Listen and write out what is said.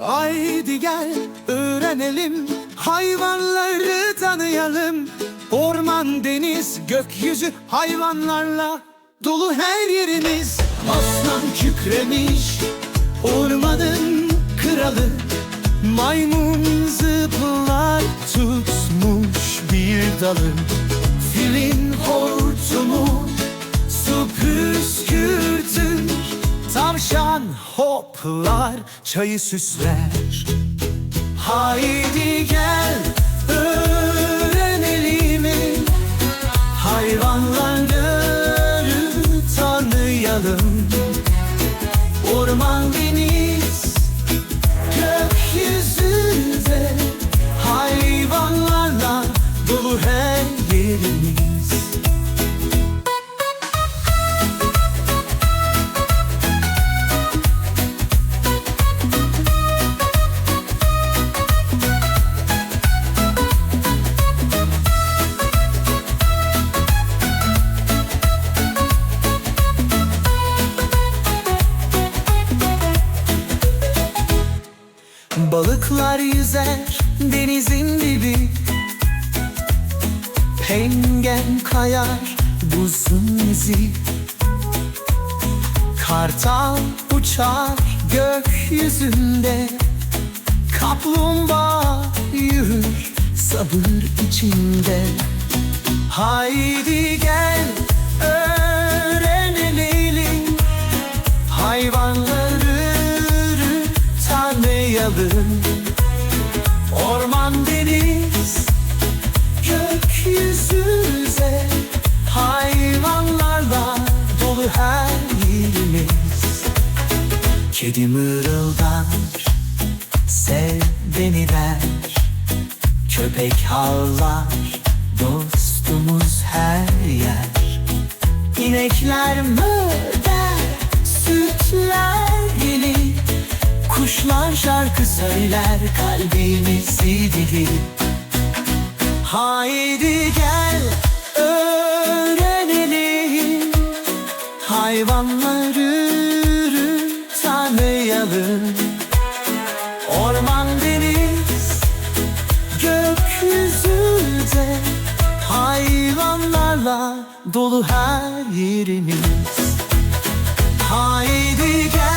Haydi gel öğrenelim. Hayvanları tanıyalım. Orman, deniz, gökyüzü Hayvanlarla dolu her yerimiz. Aslan kükremiş Ormanın kralı. Maymun zıplar tutmuş bir dalı. Filin hortumu su püskürtür Tavşan hoplar çayı süsler. Haydi Balıklar yüzer denizin dibi. Pengen kayar buzun izi. Kartal uçar gökyüzünde. Kaplumbağa yürür sabır içinde. Haydi gel tanıyalım Orman deniz gökyüzüze Hayvanlarla dolu her yerimiz. Kedi mırıldar Sev beni der. Köpek havlar Dostumuz her yer. İnekler mı Kuşlar şarkı söyler Kalbimizi dilir Haydi gel öğrenelim. Hayvanları tanıyalım. Orman deniz gökyüzünde Hayvanlarla dolu her yerimiz. Haydi gel